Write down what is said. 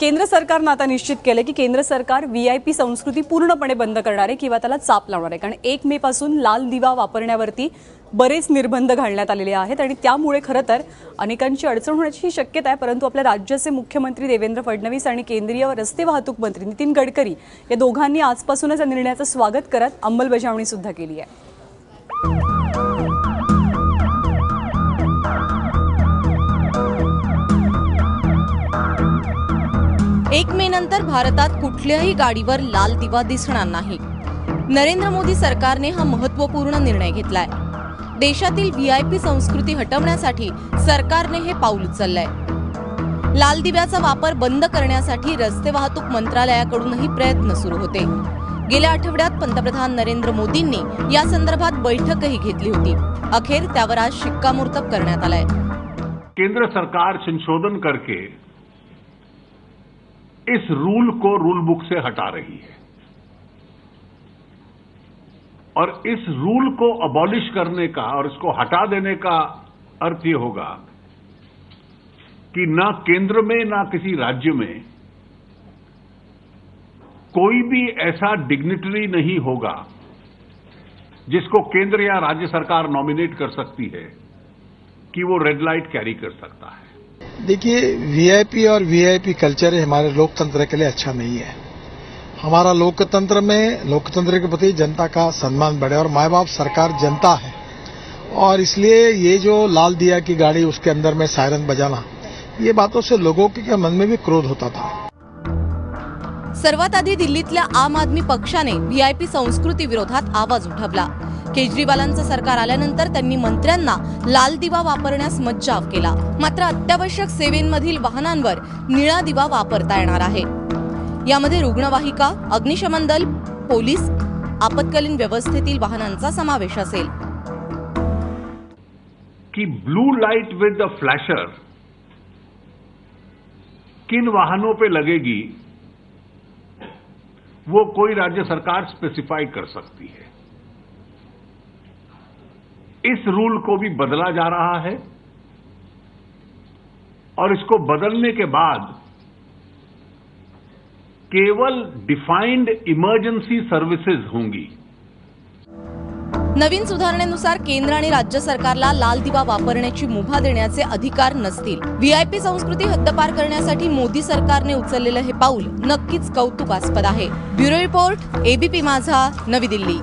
केंद्र सरकारनं आता निश्चित केलं की केंद्र सरकार व्ही आय पी संस्कृती पूर्णपणे बंद करणार आहे किंवा त्याला चाप लावणार आहे. कारण एक मे पासून लाल दिवा वापरण्यावरती बरेच निर्बंध घालण्यात आलेले आहेत आणि त्यामुळे खरं तर अनेकांची अडचण होण्याची ही शक्यता आहे. परंतु आपल्या राज्याचे मुख्यमंत्री देवेंद्र फडणवीस आणि केंद्रीय रस्ते वाहतूक मंत्री नितीन गडकरी या दोघांनी आजपासूनच या निर्णयाचं स्वागत करत अंमलबजावणी सुद्धा केली आहे. एक मे नंतर भारतात कुठल्याही गाडीवर लाल दिवा दिसणार नाही. नरेंद्र मोदी सरकारने हा महत्त्वपूर्ण निर्णय घेतलाय. देशातील व्ही आय पी संस्कृती हटवण्यासाठी सरकारने हे पाऊल उचललंय. लाल दिव्याचा वापर बंद करण्यासाठी रस्ते वाहतूक मंत्रालयाकडूनही प्रयत्न सुरू होते. गेल्या आठवड्यात पंतप्रधान नरेंद्र मोदींनी या संदर्भात बैठकही घेतली होती. अखेर त्यावर आज शिक्कामोर्तब करण्यात आलाय. केंद्र सरकार संशोधन करके इस रूल को रूल बुक से हटा रही है। और इस रूल को अबॉलिश करने का और इसको हटा देने का अर्थ ये होगा कि ना केंद्र में, ना किसी राज्य में कोई भी ऐसा डिग्निटरी नहीं होगा जिसको केंद्र या राज्य सरकार नॉमिनेट कर सकती है कि वो रेड लाइट कैरी कर सकता है। देखिए वीआईपी और वीआईपी कल्चर हमारे लोकतंत्र के लिए अच्छा नहीं है। हमारा लोकतंत्र में, लोकतंत्र के प्रति जनता का सम्मान बढ़े और माए बाप सरकार जनता है। और इसलिए ये जो लाल दिया की गाड़ी, उसके अंदर में सायरन बजाना, ये बातों से लोगों के मन में भी क्रोध होता था। सर्वात आधी दिल्लीतल्या आम आदमी पक्षा पक्षाने व्हीआयपी संस्कृती विरोधात आवाज़ उठवला। केजरीवालांचं सरकार आल्यानंतर त्यांनी मंत्र्यांना लाल दिवा वापरण्यास मज्जाव केला. मात्र अत्यावश्यक सेवेंमधील वाहनांवर निळा दिवा वापरता येणार आहे. यामध्ये रुग्णवाहिका अग्निशमन दल पोलीस आपत्कालीन व्यवस्थेतील वाहनांचा समावेश असेल. की blue light with the flasher किन वाहनों पे लगेगी वो कोई राज्य सरकार स्पेसिफाई कर सकती है। इस रूल को भी बदला जा रहा है और इसको बदलने के बाद केवल डिफाइंड इमर्जेंसी सर्विसेज होंगी। नवीन सुधारणेनुसार केंद्र आणि राज्य सरकारला लाल दिवा वापरण्याची मुभा देण्याचे अधिकार नसतील. व्हीआयपी संस्कृती हद्दपार करण्यासाठी मोदी सरकारने उचललेलं हे पाऊल नक्कीच कौतुकास्पद आहे. ब्युरो रिपोर्ट एबीपी माझा नवी दिल्ली.